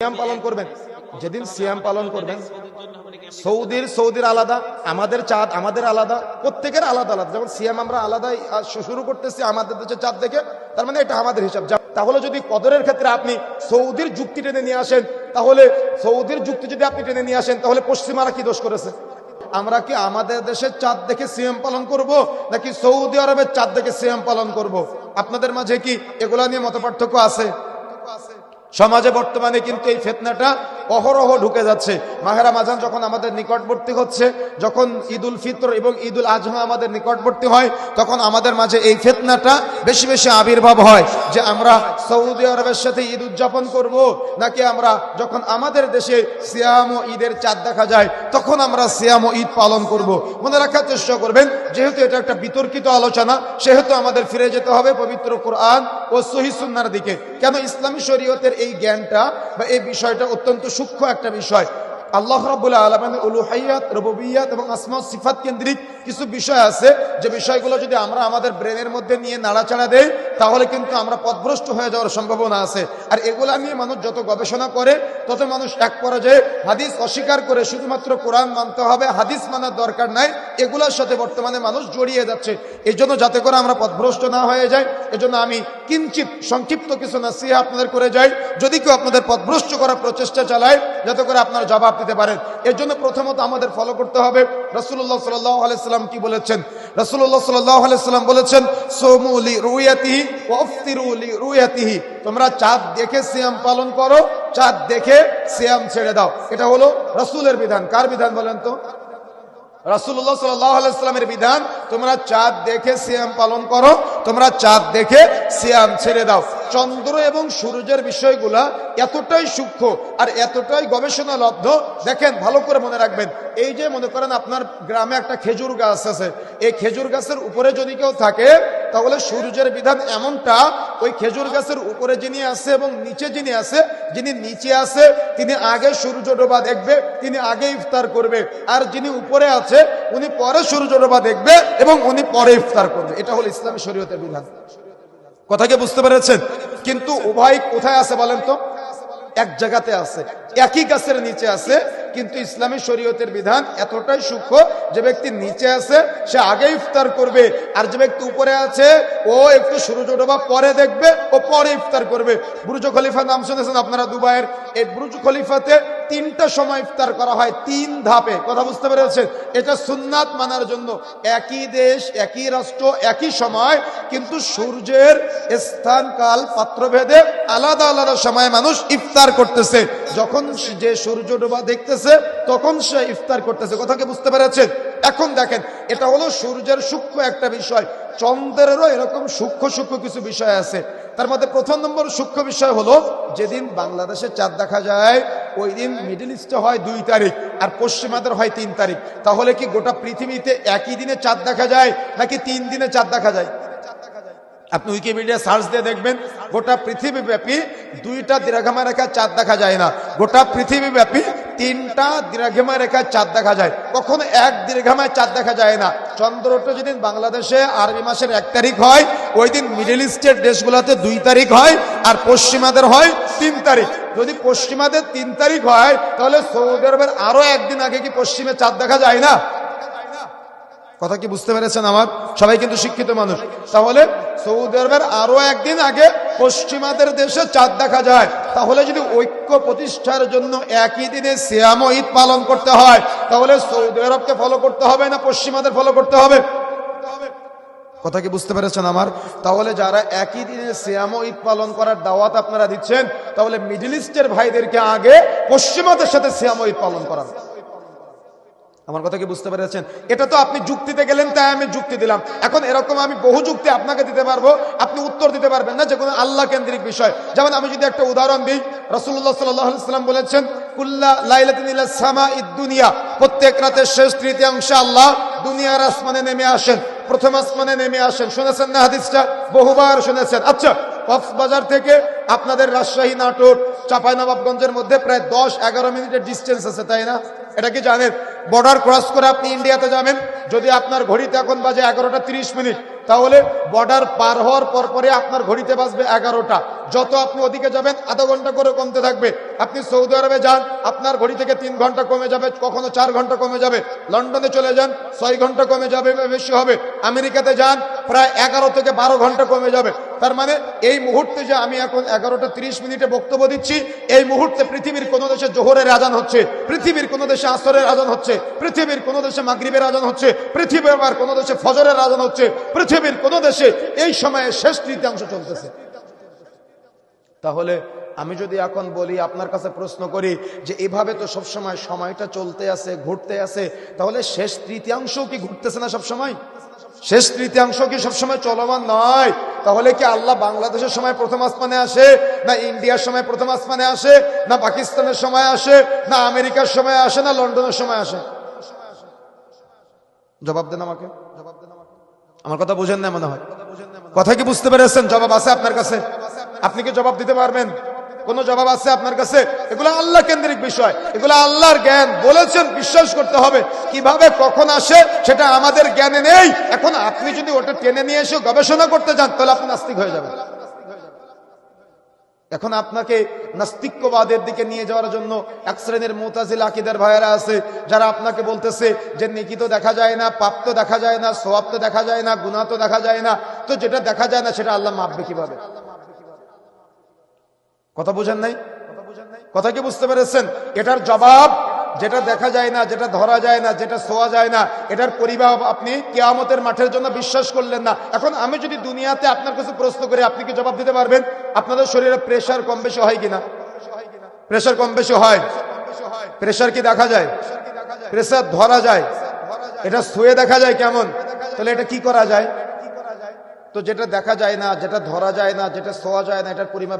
সিয়াম পালন করবেন। যেদিন সিয়াম পালন করবেন, সৌদির সৌদির আলাদা, আমাদের চাঁদ আমাদের আলাদা, প্রত্যেকের আলাদা আলাদা। যেমন সিয়াম আমরা আলাদাই শুরু করতেছি আমাদের দেশে চাঁদ দেখে, তার মানে এটা আমাদের হিসাব। তাহলে যদি কদরের ক্ষেত্রে আপনি সৌদির যুক্তি টেনে নিয়ে আসেন, তাহলে সৌদির যুক্তি যদি আপনি টেনে নিয়ে আসেন, তাহলে পশ্চিমারা কি দোষ করেছে? আমরা কি আমাদের দেশের চাঁদ দেখে সিএম পালন করব, নাকি সৌদি আরবের চাঁদ দেখে সিএম পালন করব? আপনাদের মাঝে কি এগুলা নিয়ে মত পার্থক্য আছে? সমাজে বর্তমানে কিন্তু এই ফেতনাটা অহরহ ঢুকে যাচ্ছে। মাহেরা মাজান যখন আমাদের নিকটবর্তী হচ্ছে, যখন ঈদুল ফিতর এবং ঈদুল আজহা আমাদের নিকটবর্তী হয়, তখন আমাদের মাঝে এই ফেতনাটা বেশি বেশি আবির্ভাব হয় যে আমরা সৌদি আরবের সাথে ঈদ উদযাপন করব, নাকি আমরা যখন আমাদের দেশে সিয়াম ও ঈদের চাঁদ দেখা যায়, তখন আমরা সিয়াম ও ঈদ পালন করব। মনে রাখার চেষ্টা করবেন, যেহেতু এটা একটা বিতর্কিত আলোচনা, সেহেতু আমাদের ফিরে যেতে হবে পবিত্র কোরআন ও সহি সুন্নার দিকে। কেন ইসলামী শরীয়তের এই জ্ঞানটা বা এই বিষয়টা অত্যন্ত সূক্ষ্ম একটা বিষয়। আল্লাহ রাবুল্লাহ আলমানের উলুহাইয়াত রববিয়াত এবং আসমা সিফাত কেন্দ্রিক কিছু বিষয় আছে। যে বিষয়গুলো যদি আমরা আমাদের ব্রেনের মধ্যে নিয়ে নাড়াচাড়া দেই, তাহলে কিন্তু আমরা পথভ্রষ্ট হয়ে যাওয়ার সম্ভাবনা আছে। আর এগুলা নিয়ে মানুষ যত গবেষণা করে, তত মানুষ এক পর্যায়ে হাদিস অস্বীকার করে শুধুমাত্র কোরআন মানতে হবে, হাদিস মানার দরকার নাই, এগুলোর সাথে বর্তমানে মানুষ জড়িয়ে যাচ্ছে। এই জন্য যাতে করে আমরা পথভ্রষ্ট না হয়ে যাই, এজন্য আমি কিঞ্চিত সংক্ষিপ্ত কিছু না নাসিহা আপনাদের করে যাই। যদি কেউ আপনাদের পথভ্রষ্ট করার প্রচেষ্টা চালায়, যাতে করে আপনার জবাব দিতে পারেন। এর জন্য প্রথমত আমাদের ফলো করতে হবে। রসুল্লাহ সাল্লাহ আলাইসাল্লাম কি বলেছেন? রসুল্লাহ সাল্লাহ আলাইসাল্লাম বলেছেন সোমুলি রুয়াতিহি ওফতিরুলি রুয়াতিহি তোমরা চাঁদ দেখে সিয়াম পালন করো, চাঁদ দেখে সিয়াম ছেড়ে দাও। এটা হলো রসুলের বিধান। কার বিধান বলেন তো? রাসুল্লাহ সাল্লামের বিধান, তোমরা চাঁদ দেখে সিয়াম পালন করো, তোমরা চাঁদ দেখে সিয়াম ছেড়ে দাও। চন্দ্র এবং সূর্যের বিষয়গুলা এতটাই সূক্ষ্ম আর এতটাই গবেষণা লব্ধ দেখেন, ভালো করে মনে রাখবেন। এই যে মনে করেন আপনার গ্রামে একটা খেজুর গাছ আছে, এই খেজুর গাছের উপরে যদি কেউ থাকে তাহলে সূর্যের বিধান এমনটা, ওই খেজুর গাছের উপরে যিনি আছে এবং নিচে যিনি আছে, যিনি নিচে আছে, তিনি আগে সূর্য ডোবা দেখবে, তিনি আগে ইফতার করবে। আর যিনি উপরে আছে, উনি পরে সূর্য ডোবা দেখবে এবং উনি পরে ইফতার করবে। এটা হলো ইসলামী শরীয়তের বিধান। কথাকে বুঝতে পেরেছেন? কিন্তু উভয় কোথায় আছে বলেন তো? এক জায়গাতে আছে। একই গাছের নিচে আছে কিন্তু ইসলামী শরীয়তের বিধান এতটাই সূক্ষ্ম যে ব্যক্তি নিচে আছে, সে আগে ইফতার করবে। আর যে ব্যক্তি উপরে আছে, ও একটু সূর্য ডোবা পরে দেখবে, ও পরে ইফতার করবে। বুরুজ খলিফা নাম শুনেছেন আপনারা দুবাইয়ের? এই বুরুজ খলিফাতে তিনটা সময় ইফতার করা হয়, তিন ধাপে। কথা বুঝতে পেরেছেন? এটা সুন্নাত মানার জন্য। একই দেশ, একই রাষ্ট্র, একই সময়, কিন্তু সূর্যের স্থান, কাল, পাত্রভেদে আলাদা আলাদা সময় মানুষ ইফতার করতেছে। যখন যে সূর্য ডোবা দেখতেছে, তখন সে ইফতার করতেছে। কথাকে বুঝতে পেরেছেন? এখন দেখেন, এটা হলো সূর্যের সূক্ষ্ম একটা বিষয়, চন্দ্রেরও এরকম সূক্ষ্ম সূক্ষ্ম কিছু বিষয় আছে। তার মধ্যে প্রথম নম্বর সূক্ষ্ম বিষয় হলো, যেদিন বাংলাদেশে চাঁদ দেখা যায়, ওই দিন মিডিল ইস্টে হয় দুই তারিখ, আর পশ্চিমাদের হয় তিন তারিখ। তাহলে কি গোটা পৃথিবীতে একই দিনে চাঁদ দেখা যায়, নাকি তিন দিনে চাঁদ দেখা যায়? আপনি উইকিপিডিয়া সার্চ দিয়ে দেখবেন, গোটা পৃথিবী ব্যাপী দুইটা দীর্ঘমা রেখা চাঁদ দেখা যায় না। গোটা পৃথিবী ব্যাপী তিনটা দীর্ঘমা রেখা চাঁদ দেখা যায়। কখনো এক দীর্ঘমায় চাঁদ দেখা যায় না। চন্দ্রটা যেদিন বাংলাদেশে আরবি মাসের এক তারিখ হয়, ওই দিন মিডিল ইস্টের দেশগুলোতে দুই তারিখ হয় আর পশ্চিমাদের হয় তিন তারিখ। যদি পশ্চিমাদের তিন তারিখ হয়, তাহলে সৌদি আরবের আরও একদিন আগে কি পশ্চিমে চাঁদ দেখা যায় না? কথা কি বুঝতে পেরেছেন আমার? সবাই কিন্তু শিক্ষিত মানুষ। তাহলে সৌদি আরবের আরও একদিন আগে পশ্চিমাদের দেশে চাঁদ দেখা যায়। তাহলে যদি ঐক্য প্রতিষ্ঠার জন্য একই দিনে শ্যাম ঈদ পালন করতে হয়, তাহলে সৌদি আরবকে ফলো করতে হবে না পশ্চিমাদের ফলো করতে হবে? কথা কি বুঝতে পেরেছেন আমার? তাহলে যারা একই দিনে শ্যাম ঈদ পালন করার দাওয়াত আপনারা দিচ্ছেন, তাহলে মিডিল ইস্টের ভাইদেরকে আগে পশ্চিমাদের সাথে শ্যাম ঈদ পালন করান। আমার কথা কি বুঝতে পেরেছেন? এটা তো আপনি যুক্তিতে গেলেন, তাই আমি যুক্তি দিলাম। এখন এরকম আমি বহু যুক্তি আপনাকে দিতে পারব, আপনি উত্তর দিতে পারবেন না যে কোনো আল্লাহ কেন্দ্রিক বিষয়। যেমন আমি যদি একটা উদাহরণ দিই রসুল্লাহ সাল্লাম বলেছেন, কুল্লা আচ্ছা আপনাদের রাজশাহী নাটোর, চাঁপাইনবাবগঞ্জের মধ্যে প্রায় দশ এগারো মিনিটের ডিস্টেন্স আছে, তাই না? এটা কি জানেন? বর্ডার ক্রস করে আপনি ইন্ডিয়াতে যাবেন। যদি আপনার ঘড়িতে এখন বাজে এগারোটা তিরিশ মিনিট, তাহলে বর্ডার পার হওয়ার পর পরে আপনার ঘড়িতে বাজবে এগারোটা। যত আপনি ওদিকে যাবেন, আধা ঘণ্টা করে কমতে থাকবে। আপনি সৌদি আরবে যান, আপনার ঘড়ি থেকে তিন ঘণ্টা কমে যাবে, কখনো চার ঘণ্টা কমে যাবে। লন্ডনে চলে যান, ছয় ঘণ্টা কমে যাবে, বেশি হবে। আমেরিকাতে যান প্রায় এগারো থেকে বারো ঘণ্টা কমে যাবে। তার মানে এই মুহূর্তে যে আমি এখন এগারোটা তিরিশ মিনিটে বক্তব্য দিচ্ছি, এই মুহূর্তে পৃথিবীর কোন দেশে জোহরের আজান হচ্ছে, পৃথিবীর কোন দেশে আসরের আজান হচ্ছে, পৃথিবীর কোন দেশে মাগরিবের আজান হচ্ছে, পৃথিবীর আবার কোন দেশে ফজরের আজান হচ্ছে, পৃথিবীর কোন দেশে এই সময়ে শেষ তৃতীয়াংশ চলতেছে। তাহলে আমি যদি এখন বলি, আপনার কাছে প্রশ্ন করি যে এভাবে তো সবসময় সময়টা চলতে আছে, ঘুরতে আছে, তাহলে শেষ তৃতীয়াংশ কি ঘুরতেছে না সবসময়? শেষ তৃতীয়াংশ কি সবসময় চলমান নয়? তাহলে কি আল্লাহ বাংলাদেশের সময় প্রথম আসমানে আসে? না ইন্ডিয়ার সময় প্রথম আসমানে আসে? না পাকিস্তানের সময় আসে? না আমেরিকার সময় আসে? না লন্ডনের সময় আসে? জবাব দেন আমাকে। জবাব দেন আমার কথা বুঝেন না মনে হয়। কথা কি বুঝতে পেরেছেন? জবাব আছে আপনার কাছে? আপনি কি জবাব দিতে পারবেন? কোন জবাব আছে আপনার কাছে? এগুলো আল্লাহ কেন্দ্রিক বিষয়। এগুলো আল্লাহর জ্ঞান। বলেছেন, বিশ্বাস করতে হবে। কীভাবে কখন আসে, সেটা আমাদের জ্ঞানে নেই। এখন আপনি যদি ওটা টেনে নিয়ে এসে গবেষণা করতে যান, তাহলে আপনি নাস্তিক হয়ে যাবেন। এখন আপনাকে নাস্তিক্যবাদের দিকে নিয়ে যাওয়ার জন্য এক শ্রেণির মোতাজিল আকিদের ভাইয়েরা আছে, যারা আপনাকে বলতেছে যে নেকি তো দেখা যায় না, পাপ তো দেখা যায় না, সোয়াব তো দেখা যায় না গুণা তো দেখা যায় না। তো যেটা দেখা যায় না, সেটা আল্লাহ মাপবে কীভাবে কথা বুঝেন নাই? কথা কি বুঝতে পেরেছেন? এটার জবাব যেটা দেখা যায় না, যেটা ধরা যায় না, যেটা শোয়া যায় না, এটার পরিভাব আপনি কেয়ামতের মাঠের জন্য বিশ্বাস করলেন না। এখন আমি যদি দুনিয়াতে আপনার কাছে প্রশ্ন করি, আপনি কি জবাব দিতে পারবেন? আপনাদের শরীরে প্রেশার কম বেশি হয় কিনা? প্রেশার কম বেশি হয়। প্রেশার কি দেখা যায়? প্রেশার ধরা যায়। এটা শুয়ে দেখা যায় কেমন? তাহলে এটা কি করা যায়? তো যেটা দেখা যায় না, যেটা ধরা যায় না, যেটা শোয়া যায় না, এটার পরিমাপ